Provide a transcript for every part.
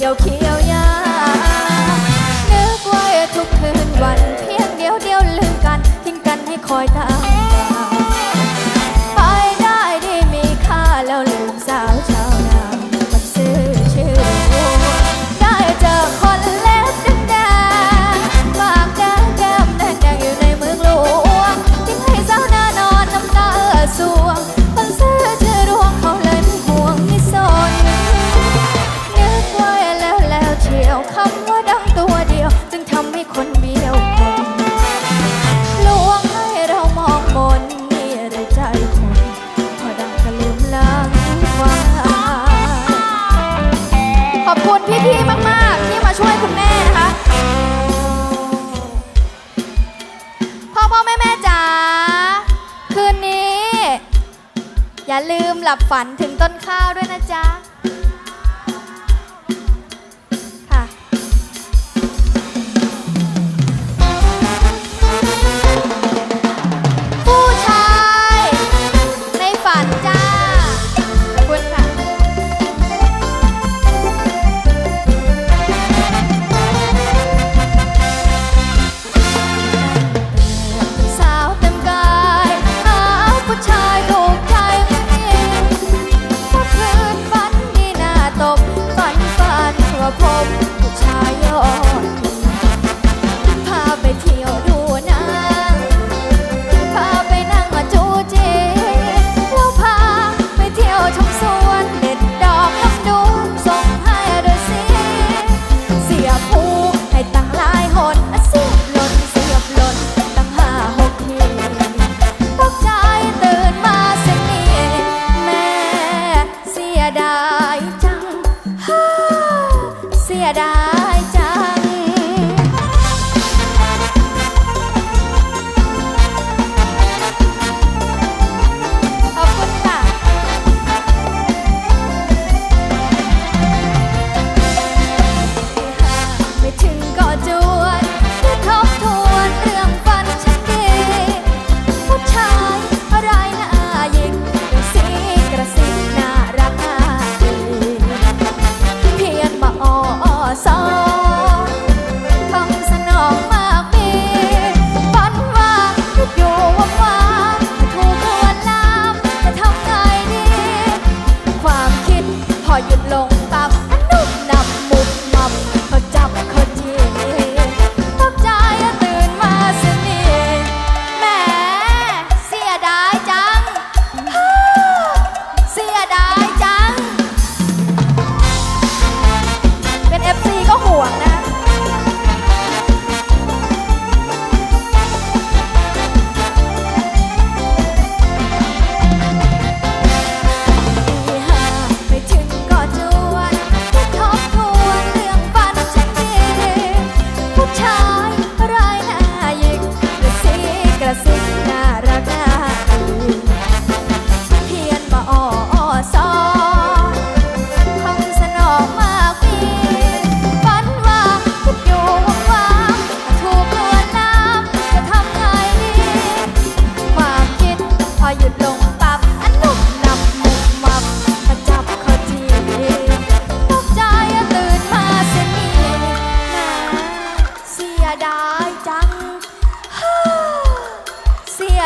เียวเขียว ลืมหลับฝันถึงต้นข้าวด้วยนะจ๊ะ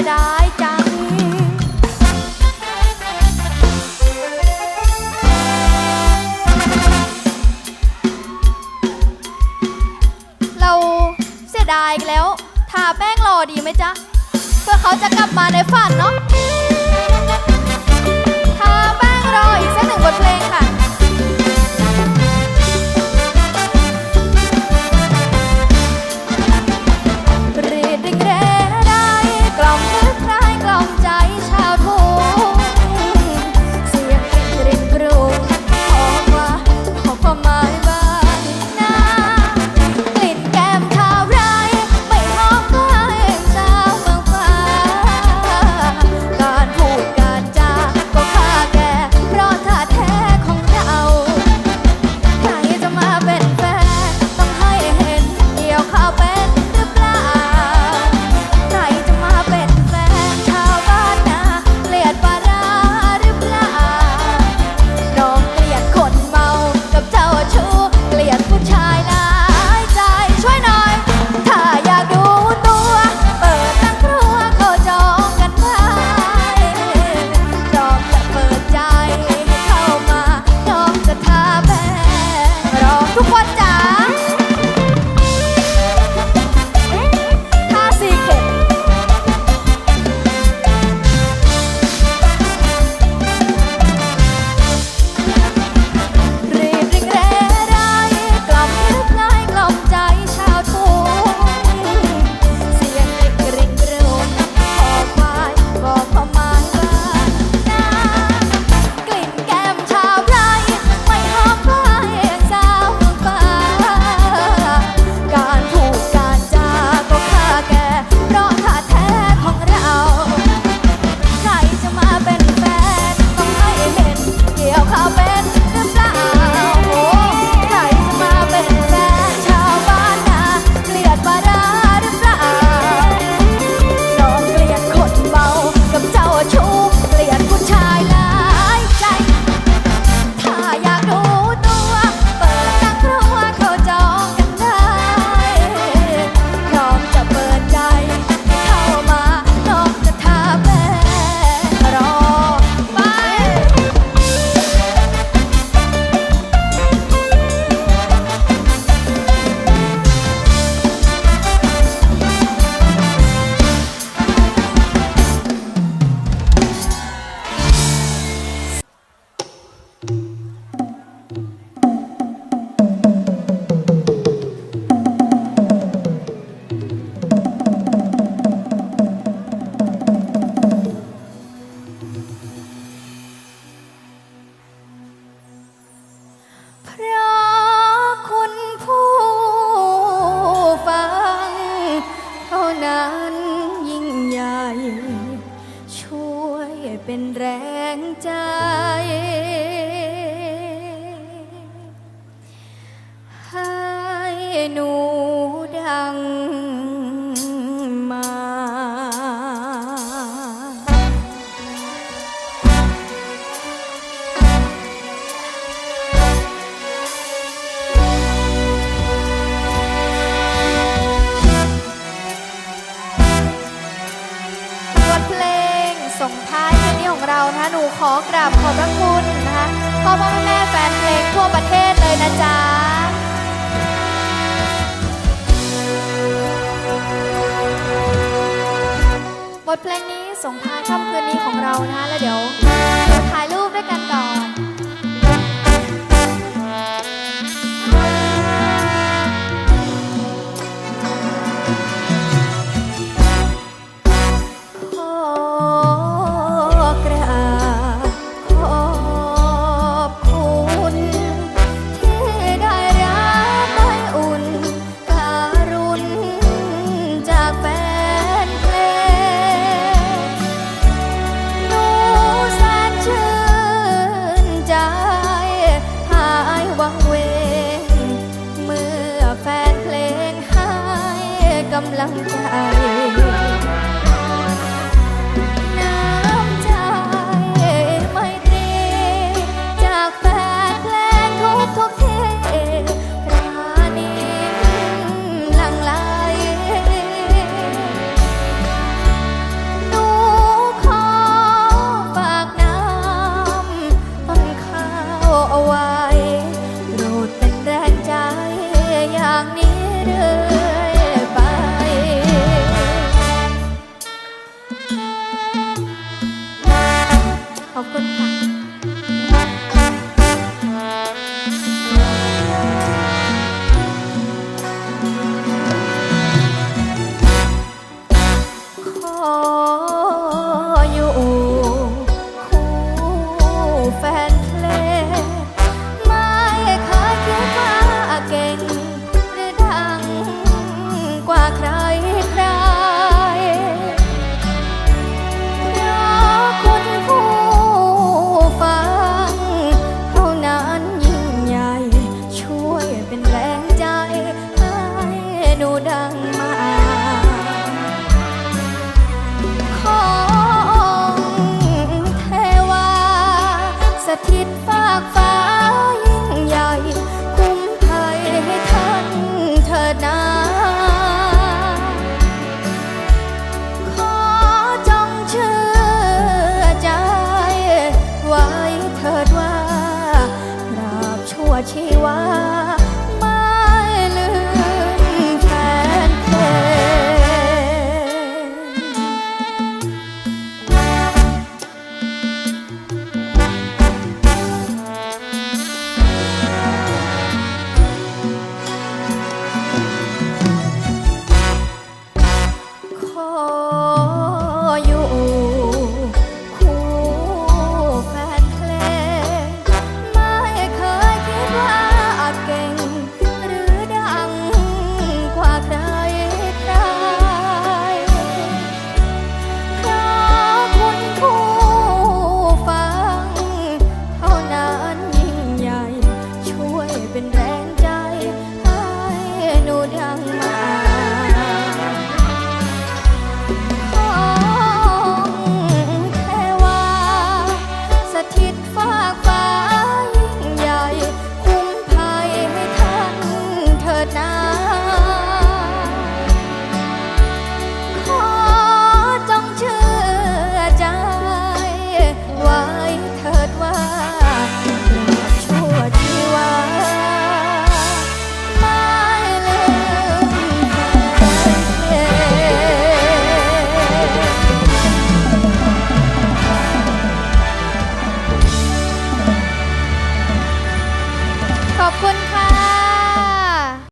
เราเสียดายอีกแล้ว ทาแป้งรอดีไหมจ๊ะ เพื่อเขาจะกลับมาในฝันเนาะ เป็นแรงใจ ให้หนู ขอกราบขอบพระคุณนะคะพ่อพ่อแม่แฟนเพลงทั่วประเทศเลยนะจ๊ะบทเพลงนี้ส่งท้ายค่ำคืนนี้ของเรานะคะแล้วเดี๋ยวถ่ายรูปด้วยกันก่อน 等待。